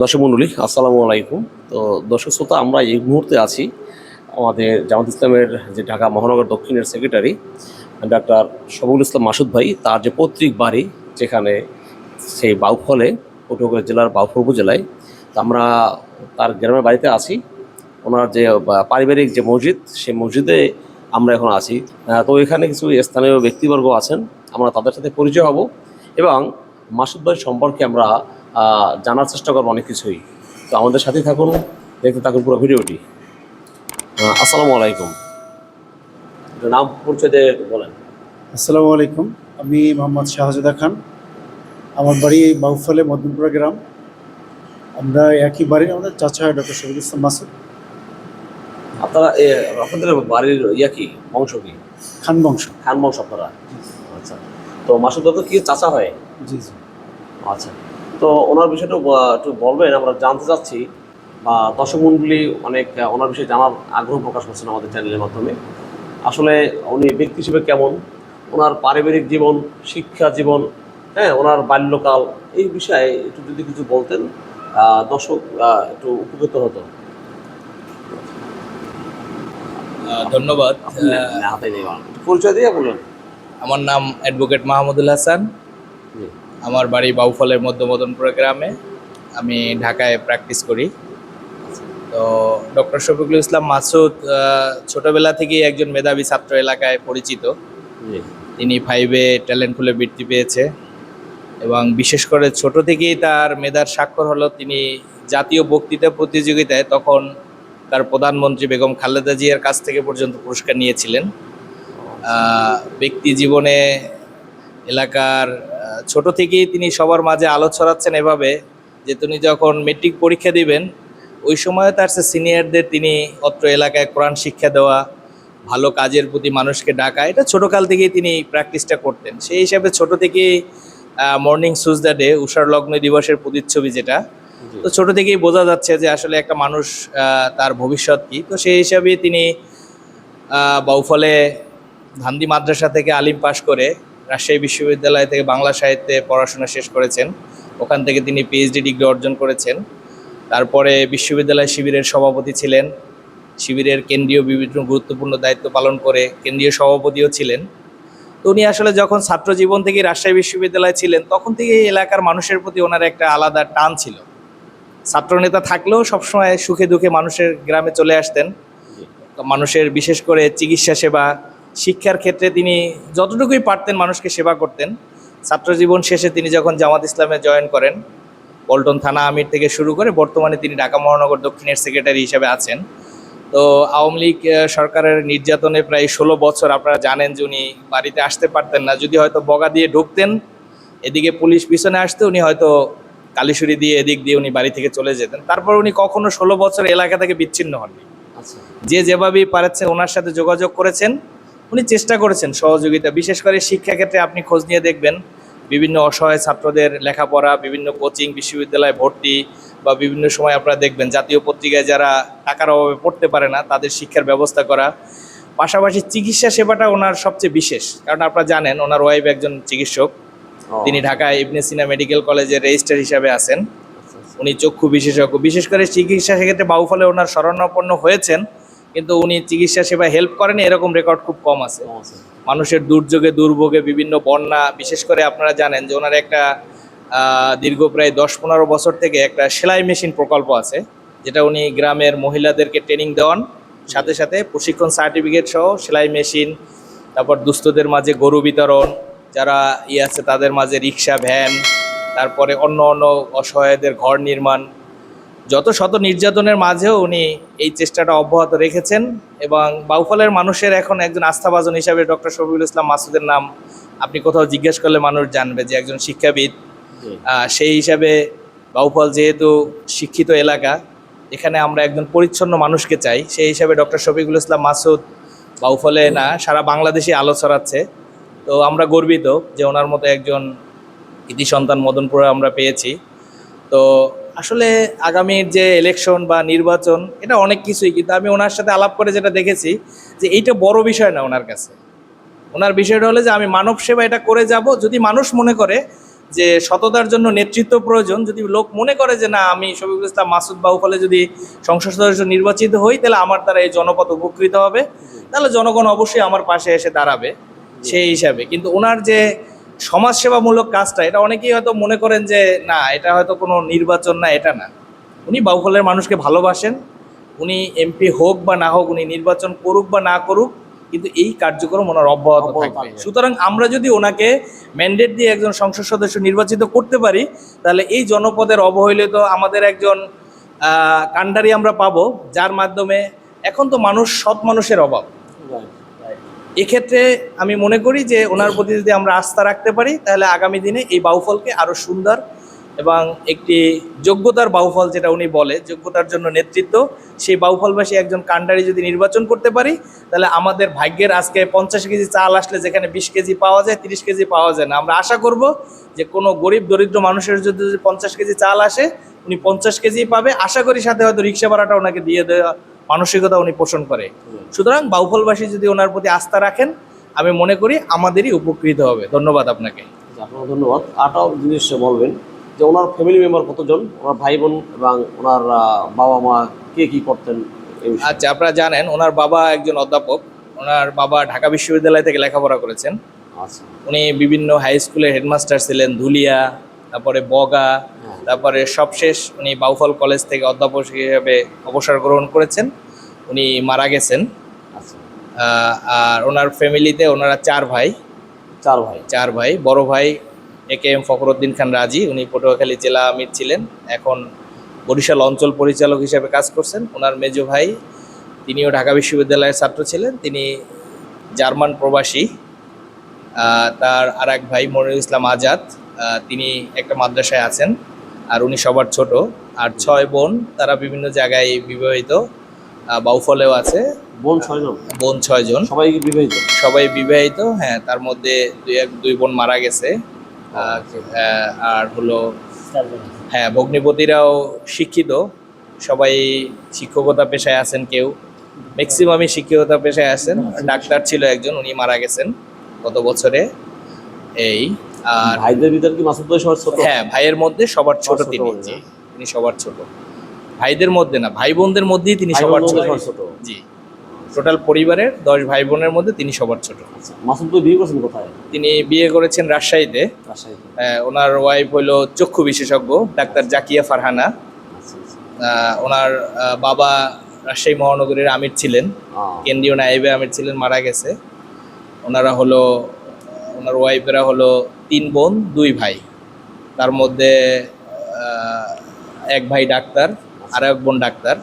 দর্শক মণ্ডলী আসসালামু আলাইকুম। তো দর্শক শ্রোতা, আমরা এই মুহূর্তে আছি আমাদের জামাত ইসলামের যে ঢাকা মহানগর দক্ষিণের সেক্রেটারি, ডাক্তার শবুল ইসলাম মাসুদ ভাই। তার যে পৈতৃক বাড়ি, যেখানে সেই বাউফলে, পটুয়াখালী জেলার বাউফল উপজেলায়, তো আমরা তার গ্রামের বাড়িতে আছি। ওনার যে পারিবারিক যে মসজিদ, সেই মসজিদে আমরা এখন আছি। তো এখানে কিছু স্থানীয় ব্যক্তিবর্গ আছেন, আমরা তাদের সাথে পরিচয় হব এবং মাসুদ ভাই সম্পর্কে আমরা জানার চেষ্টা করব অনেক কিছুই। তো আমাদের সাথেই থাকুন দেখতে থাকুন পুরো ভিডিওটি। আসসালামু আলাইকুম। নাম পরিচয় দিয়ে বলেন। আসসালামু আলাইকুম আমি মোহাম্মদ শাহজাদা খান। আমার বাড়ি বাউফলে মদনপুরা গ্রাম। আমরা একই বাড়ির আমাদের চাচা হয় ডক্টর শহীদ ইসলাম মাসুদ। আপনারা আপনাদের বাড়ির ইয়া কি বংশ কি? খান বংশ। খান বংশ আপনারা? আচ্ছা। তো মাসুদ দত্ত কি চাচা হয়? জি জি। আচ্ছা। তো ওনার বিষয়টা একটু বলবেন আমরা জানতে চাচ্ছি বা দর্শক মণ্ডলী অনেক ওনার বিষয়ে জানার আগ্রহ প্রকাশ করছেন আমাদের চ্যানেলের মাধ্যমে। আসলে উনি ব্যক্তি হিসেবে কেমন? ওনার পারিবারিক জীবন শিক্ষা জীবন হ্যাঁ ওনার বাল্যকাল এই বিষয়ে একটু যদি কিছু বলতেন দর্শক একটু উপকৃত হতো। ধন্যবাদ। পরিচয় দিয়ে বলুন। আমার নাম অ্যাডভোকেট মাহমুদুল হাসান। আমার বাড়ি বাউফলের মধ্য মদনপুরা গ্রামে আমি ঢাকায় প্র্যাকটিস করি। তো ডক্টর শফিকুল ইসলাম মাসুদ ছোটবেলা থেকেই একজন মেধাবী ছাত্র এলাকায় পরিচিত। তিনি ফাইভে ট্যালেন্ট খুলে বৃত্তি পেয়েছে এবং বিশেষ করে ছোট থেকেই তার মেধার স্বাক্ষর হলো তিনি জাতীয় বক্তৃতা প্রতিযোগিতায় তখন তার প্রধানমন্ত্রী বেগম খালেদা জিয়ার কাছ থেকে পর্যন্ত পুরস্কার নিয়েছিলেন। ব্যক্তি জীবনে এলাকার ছোট থেকেই তিনি সবার মাঝে আলো ছড়াচ্ছেন এভাবে যে তিনি যখন মেট্রিক পরীক্ষা দিবেন ওই সময় তার সিনিয়রদের তিনি অত্র এলাকায় কোরআন শিক্ষা দেওয়া ভালো কাজের প্রতি মানুষকে ডাকা এটা ছোটকাল থেকেই তিনি প্র্যাকটিসটা করতেন। সেই হিসাবে ছোট থেকেই মর্নিং সুজ দ্য ডে উষার লগ্ন দিবসের প্রতিচ্ছবি যেটা তো ছোট থেকেই বোঝা যাচ্ছে যে আসলে একটা মানুষ তার ভবিষ্যৎ কি। তো সেই হিসাবে তিনি বাউফলে ধান্দি মাদ্রাসা থেকে আলিম পাশ করে রাজশাহী বিশ্ববিদ্যালয় থেকে বাংলা সাহিত্যে পড়াশোনা শেষ করেছেন। ওখান থেকে তিনি পিএইচডি ডিগ্রি অর্জন করেছেন। তারপরে বিশ্ববিদ্যালয় শিবিরের সভাপতি ছিলেন। শিবিরের কেন্দ্রীয় বিভিন্ন গুরুত্বপূর্ণ দায়িত্ব পালন করে কেন্দ্রীয় সভাপতিও ছিলেন। তো উনি আসলে যখন ছাত্র জীবন থেকে রাজশাহী বিশ্ববিদ্যালয়ে ছিলেন, তখন থেকে এই এলাকার মানুষের প্রতি ওনার একটা আলাদা টান ছিল। ছাত্রনেতা থাকলেও সবসময় সুখে দুঃখে মানুষের গ্রামে চলে আসতেন। মানুষের বিশেষ করে চিকিৎসা সেবা শিক্ষার ক্ষেত্রে তিনি যতটুকুই পারতেন মানুষকে সেবা করতেন। ছাত্র জীবন শেষে তিনি যখন জামাত ইসলামে জয়েন করেন পল্টন থানা আমির থেকে শুরু করে বর্তমানে তিনি ঢাকা মহানগর দক্ষিণের সেক্রেটারি হিসেবে আছেন। তো আওয়ামী লীগ সরকারের নির্যাতনে প্রায় ষোলো বছর আপনারা জানেন যে উনি বাড়িতে আসতে পারতেন না। যদি হয়তো বগা দিয়ে ঢুকতেন এদিকে পুলিশ পিছনে আসতে উনি হয়তো কালীশুরি দিয়ে এদিক দিয়ে উনি বাড়ি থেকে চলে যেতেন। তারপর উনি কখনো ষোলো বছর এলাকা থেকে বিচ্ছিন্ন হননি। আচ্ছা। যে যেভাবেই পারেছেন ওনার সাথে যোগাযোগ করেছেন। উনি চেষ্টা করেছেন সহযোগিতা বিশেষ করে শিক্ষাক্ষেত্রে আপনি খোঁজ নিয়ে দেখবেন বিভিন্ন অসহায় ছাত্রদের লেখাপড়া বিভিন্ন কোচিং বিশ্ববিদ্যালয়ে ভর্তি বা বিভিন্ন সময় আপনারা দেখবেন জাতীয় পত্রিকায় যারা টাকার অভাবে পড়তে পারে না তাদের শিক্ষার ব্যবস্থা করা। পাশাপাশি চিকিৎসা সেবাটা ওনার সবচেয়ে বিশেষ কারণ আপনারা জানেন ওনার ওয়াইফ একজন চিকিৎসক। তিনি ঢাকায় ইবনে সিনা মেডিকেল কলেজের রেজিস্ট্রার হিসাবে আছেন। আচ্ছা, আচ্ছা। উনি চক্ষু বিশেষজ্ঞ বিশেষ করে চিকিৎসা সেক্ষেত্রে বাউফলে ওনার শরণাপন্ন হয়েছেন। কিন্তু উনি চিকিৎসা সেবা হেল্প করেনি এরকম রেকর্ড খুব কম আছে। মানুষের দুর্যোগে দুর্ভোগে বিভিন্ন বন্যা বিশেষ করে আপনারা জানেন যে ওনার একটা দীর্ঘ প্রায় দশ পনেরো বছর থেকে একটা সেলাই মেশিন প্রকল্প আছে যেটা উনি গ্রামের মহিলাদেরকে ট্রেনিং দেওয়ান। সাথে সাথে প্রশিক্ষণ সার্টিফিকেট সহ সেলাই মেশিন তারপর দুস্থদের মাঝে গরু বিতরণ যারা ই আছে তাদের মাঝে রিক্সা ভ্যান তারপরে অন্য অন্য অসহায়দের ঘর নির্মাণ যত শত নির্যাতনের মাঝেও উনি এই চেষ্টাটা অব্যাহত রেখেছেন এবং বাউফলের মানুষের এখন একজন আস্থাভাজন হিসাবে ডক্টর শফিউল ইসলাম মাসুদের নাম আপনি কোথাও জিজ্ঞেস করলে মানুষ জানবে যে একজন শিক্ষাবিদ। সেই হিসাবে বাউফল যেহেতু শিক্ষিত এলাকা এখানে আমরা একজন পরিচ্ছন্ন মানুষকে চাই। সেই হিসাবে ডক্টর শফিকুল ইসলাম মাসুদ বাউফলে না সারা বাংলাদেশে আলো ছড়াচ্ছে। তো আমরা গর্বিত যে ওনার মতো একজন কৃতি সন্তান মদনপুরে আমরা পেয়েছি। তো আসলে আগামীর যে ইলেকশন বা নির্বাচন, এটা অনেক কিছুই, কিন্তু আমি ওনার সাথে আলাপ করে যেটা দেখেছি যে এইটা বড় বিষয় না ওনার কাছে। ওনার বিষয়টা হলো যে আমি মানব সেবা এটা করে যাব, যদি মানুষ মনে করে যে সততার জন্য নেতৃত্ব প্রয়োজন, যদি লোক মনে করে যে না, আমি শফিকুল ইসলাম মাসুদ বাউফলে যদি সংসদ সদস্য নির্বাচিত হই, তাহলে আমার দ্বারা এই জনপদ উপকৃত হবে। তাহলে জনগণ অবশ্যই আমার পাশে এসে দাঁড়াবে সেই হিসাবে। কিন্তু ওনার যে সমাজসেবামূলক কাজটা এটা অনেকেই হয়তো মনে করেন যে না এটা হয়তো কোনো নির্বাচন না এটা না। উনি বাউফলের মানুষকে ভালোবাসেন উনি এমপি হোক বা না হোক উনি নির্বাচন করুক বা না করুক কিন্তু এই কার্যক্রম ওনার অব্যাহত থাকবে। সুতরাং আমরা যদি ওনাকে ম্যান্ডেট দিয়ে একজন সংসদ সদস্য নির্বাচিত করতে পারি তাহলে এই জনপদের অবহেলিত আমাদের একজন কাণ্ডারি আমরা পাবো যার মাধ্যমে এখন তো মানুষ সৎ মানুষের অভাব। এক্ষেত্রে আমি মনে করি যে ওনার প্রতি যদি আমরা আস্থা রাখতে পারি, তাহলে আগামী দিনে এই বাউফলকে আরও সুন্দর এবং একটি যোগ্যতার বাউফল যেটা উনি বলে, যোগ্যতার জন্য নেতৃত্ব, সেই বাউফলবাসী একজন কাণ্ডারি যদি নির্বাচন করতে পারি, তাহলে আমাদের ভাগ্যের আজকে পঞ্চাশ কেজি চাল আসলে যেখানে বিশ কেজি পাওয়া যায়, তিরিশ কেজি পাওয়া যায় না। আমরা আশা করব যে কোনো গরিব দরিদ্র মানুষের যদি পঞ্চাশ কেজি চাল আসে, উনি পঞ্চাশ কেজি পাবে। আশা করি সাথে হয়তো রিক্সা ভাড়াটা ওনাকে দিয়ে দেওয়া মানসিকতা উনি পোষণ করে। সুতরাং বাউফলবাসী যদি ওনার প্রতি আস্থা রাখেন আমি মনে করি আমাদেরই উপকৃত হবে। ধন্যবাদ আপনাকে। আপনাকে ধন্যবাদ। আরটাও জিনিস বলবেন যে ওনার ফ্যামিলি মেম্বার কতজন? ওনার ভাই বোন এবং ওনার বাবা মা কে কি করতেন আচ্ছা আপনারা জানেন ওনার বাবা একজন অধ্যাপক। ওনার বাবা ঢাকা বিশ্ববিদ্যালয় থেকে লেখাপড়া করেছেন। আচ্ছা। উনি বিভিন্ন হাই স্কুলের হেডমাস্টার ছিলেন ধুলিয়া তারপরে বগা। তারপরে সবশেষ উনি বাউফল কলেজ থেকে অধ্যাপক হিসেবে অবসর গ্রহণ করেছেন। উনি মারা গেছেন। আচ্ছা। আর ওনার ফ্যামিলিতে ওনারা চার ভাই। চার ভাই। চার ভাই। বড় ভাই এ কে এম ফখরুদ্দিন খান রাজি উনি পটুয়াখালী জেলা আমির ছিলেন। এখন বরিশাল অঞ্চল পরিচালক হিসেবে কাজ করছেন। ওনার মেজো ভাই তিনিও ঢাকা বিশ্ববিদ্যালয়ের ছাত্র ছিলেন। তিনি জার্মান প্রবাসী। তার আর এক ভাই মনিরুল ইসলাম আজাদ। তিনি একটা মাদ্রাসায় আছেন। আর উনি সবার ছোট। আর ছয় বোন তারা বিভিন্ন জায়গায় বিবাহিত বাউফলেও আছে। বোন ছয়জন বোন ছয়জন সবাই বিবাহিত? সবাই বিবাহিত হ্যাঁ তার মধ্যে দুই এক দুই বোন মারা গেছে। আর, আর হলো হ্যাঁ ভগ্নিপতিরাও শিক্ষিত। সবাই শিক্ষকতা পেশায় আছেন কেউ। ম্যাক্সিমামই শিক্ষকতা পেশায় আছেন। ডাক্তার ছিল একজন উনি মারা গেছেন গত বছরে। এই আর ভাইদের ভিতর কি মাসুদ ভাই সবার ছোট? হ্যাঁ ভাইয়ের মধ্যে সবার ছোট তিনি। তিনি সবার ছোট। ভাইদের মধ্যে না ভাই বোনদের মধ্যেই তিনি সবার ছোট। জি। টোটাল পরিবারের দশ ভাই বোনের মধ্যে তিনি সবার ছোট। আচ্ছা মাসুদ ভাই বিয়ে করছেন কোথায়? তিনি বিয়ে করেছেন রাজশাহীতে। ওনার ওয়াইফ হলো চক্ষু বিশেষজ্ঞ ডাক্তার জাকিয়া ফারহানা। আচ্ছা আচ্ছা। ওনার বাবা রাজশাহী মহানগরীর আমির ছিলেন। কেন্দ্রীয় নায়েবে আমির ছিলেন মারা গেছে। ওনারা হলো ওনার ওয়াইফেরা হলো তিন বোন দুই ভাই। তার মধ্যে এক ভাই ডাক্তার আর এক বোন ডাক্তার।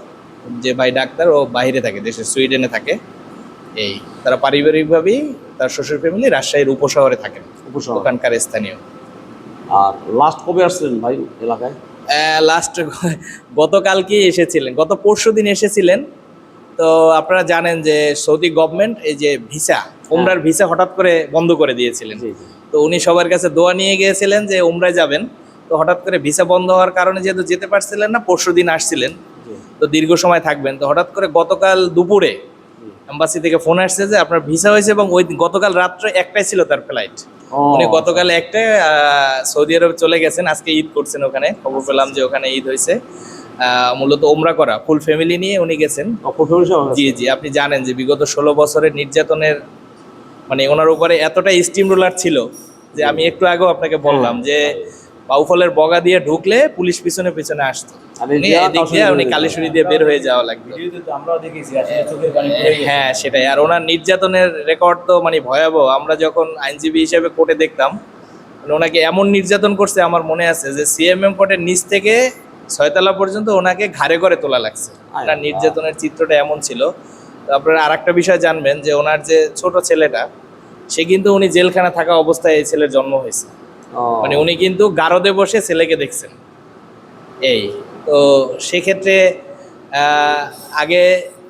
যে ভাই ডাক্তার ও বাইরে থাকে দেশে সুইডেনে থাকে। এই তারা পারিবারিকভাবেই তার শ্বশুর ফ্যামিলি রাজশাহীর উপশহরে থাকেন উপশহর। ওখানকার স্থানীয়। আর লাস্ট কবে আসছিলেন ভাই এলাকায়? লাস্ট গতকালকে এসেছিলেন গত পরশু দিন এসেছিলেন। তো আপনারা জানেন যে সৌদি গভর্নমেন্ট এই যে ভিসা উমরার ভিসা হঠাৎ করে বন্ধ করে দিয়েছিলেন। তো উনি সবার কাছে দোয়া নিয়ে গিয়েছিলেন যে উমরায় যাবেন। তো হঠাৎ করে ভিসা বন্ধ হওয়ার কারণে যেহেতু যেতে পারছিলেন না পরশু দিন আসছিলেন। তো দীর্ঘ সময় থাকবেন। তো হঠাৎ করে গতকাল দুপুরে। এম্বাসি থেকে ফোন আসছে যে আপনার ভিসা হয়েছে এবং ওই গতকাল রাত্রে একটাই ছিল তার ফ্লাইট। উনি গতকাল একটা সৌদি আরব চলে গেছেন। আজকে ঈদ করছেন ওখানে। খবর পেলাম যে ওখানে ঈদ হয়েছে। মূলত ওমরা করা। ফুল ফ্যামিলি নিয়ে উনি গেছেন। জি জি। আপনি জানেন যে বিগত ষোলো বছরের নির্যাতনের মানে ওনার উপরে এতটা স্টিম রোলার ছিল যে আমি একটু আগেও আপনাকে বললাম যে বাউফলের বগা দিয়ে ঢুকলে পুলিশ পিছনে পিছনে আসতো। উনি দিয়ে বের হয়ে যাওয়া লাগতো। হ্যাঁ সেটাই। আর ওনার নির্যাতনের রেকর্ড তো মানে ভয়াবহ। আমরা যখন আইনজীবী হিসেবে কোর্টে দেখতাম মানে ওনাকে এমন নির্যাতন করছে আমার মনে আছে যে সিএমএম কোর্টের নিচ থেকে ছয়তলা পর্যন্ত ওনাকে ঘাড়ে করে তোলা লাগছে। নির্যাতনের চিত্রটা এমন ছিল তো আপনারা আর একটা বিষয় জানবেন যে ওনার যে ছোট ছেলেটা সে কিন্তু উনি জেলখানা থাকা অবস্থায় এই ছেলের জন্ম হয়েছে। মানে উনি কিন্তু গারদে বসে ছেলেকে দেখছেন। এই তো সেক্ষেত্রে আগে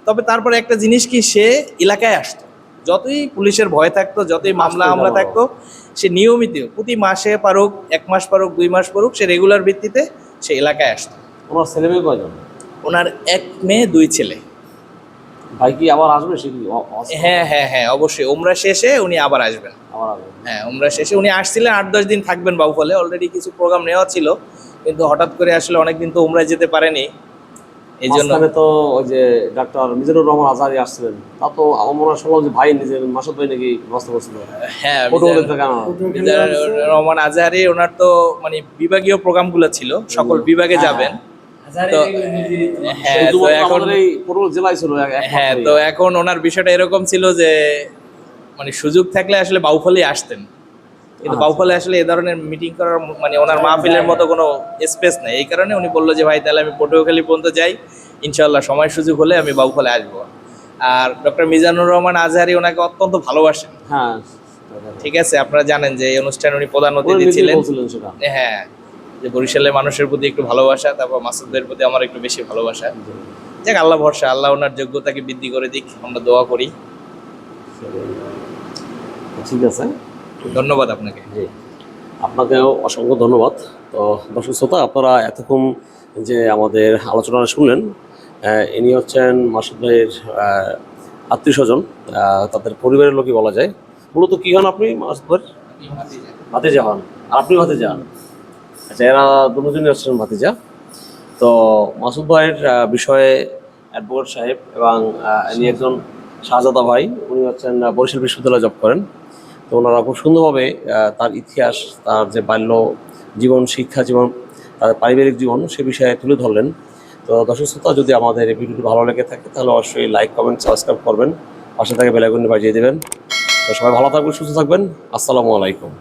তবে তারপরে একটা জিনিস কি সে এলাকায় আসতো। যতই পুলিশের ভয় থাকতো যতই মামলা হামলা থাকতো সে নিয়মিত প্রতি মাসে পারুক এক মাস পারুক দুই মাস পারুক সে রেগুলার ভিত্তিতে সে এলাকায় আসতো। ওনার ছেলে মেয়ে কয়জন? ওনার এক মেয়ে দুই ছেলে। ভাই কি আবার আসবে হ্যাঁ হ্যাঁ হ্যাঁ অবশ্যই। ওমরা শেষে উনি আবার আসবেন। আবার হ্যাঁ ওমরা শেষে। উনি আসছিলেন আট দশ দিন থাকবেন বাউফলে অলরেডি কিছু প্রোগ্রাম নেওয়া ছিল। কিন্তু হঠাৎ করে আসলে অনেকদিন তো উমরায় যেতে পারেনি। এই জন্য তো ওই যে ডাক্তার মিজানুর রহমান আজারি আসছিলেন। তা তো আমার শুনলাম যে ভাই নিজের মাসুদ ভাই নাকি ব্যস্ত করছিল। হ্যাঁ রহমান আজহারি ওনার তো মানে বিভাগীয় প্রোগ্রামগুলো ছিল। সকল বিভাগে যাবেন। হ্যাঁ তো এখন হ্যাঁ তো এখন ওনার বিষয়টা এরকম ছিল যে মানে সুযোগ থাকলে আসলে আসতেন। কিন্তু আচ্ছা। বাউফলে আসলে এই ধরনের মিটিং করার মানে ওনার মাহফিলের মতো কোনো স্পেস নেই। এই কারণে উনি বলল যে ভাই তাহলে আমি পটুয়াখালী পর্যন্ত যাই। ইনশাল্লাহ সময় সুযোগ হলে আমি বাউফলে আসব। আর ডক্টর মিজানুর রহমান আজহারি ওনাকে অত্যন্ত ভালোবাসেন। হ্যাঁ। ঠিক আছে আপনারা জানেন যে এই অনুষ্ঠানে উনি প্রধান অতিথি ছিলেন। হ্যাঁ যে বরিশালের মানুষের প্রতি একটু ভালোবাসা তারপর মাসুদদের প্রতি আমার একটু বেশি ভালোবাসা। যাক আল্লাহ ভরসা আল্লাহ ওনার যোগ্যতাকে বৃদ্ধি করে দিক আমরা দোয়া করি। ঠিক আছে। ধন্যবাদ আপনাকে। জি। আপনাকেও অসংখ্য ধন্যবাদ। তো দর্শক শ্রোতা আপনারা এতক্ষণ যে আমাদের আলোচনা শুনলেন ইনি হচ্ছেন মাসুদ ভাইয়ের আত্মীয় স্বজন তাদের পরিবারের লোকই বলা যায়। মূলত কি হন আপনি মাসুদ ভাই? ভাতিজা হন। আর আপনি ভাতিজা? আচ্ছা এরা দুজনই হচ্ছেন ভাতিজা। তো মাসুদ ভাইয়ের বিষয়ে অ্যাডভোকেট সাহেব এবং ইনি একজন শাহজাদা ভাই। উনি হচ্ছেন বরিশাল বিশ্ববিদ্যালয়ে জব করেন। তো ওনারা খুব সুন্দরভাবে তার ইতিহাস, তার যে বাল্য জীবন, শিক্ষা জীবন, তার পারিবারিক জীবন সে বিষয়ে তুলে ধরলেন। তো দর্শক শ্রোতা, যদি আমাদের এই ভিডিওটি ভালো লেগে থাকে, তাহলে অবশ্যই লাইক কমেন্ট সাবস্ক্রাইব করবেন। পাশে থেকে বেলাগুনি বাজিয়ে দেবেন। তো সবাই ভালো থাকবেন, সুস্থ থাকবেন। আসসালামু আলাইকুম।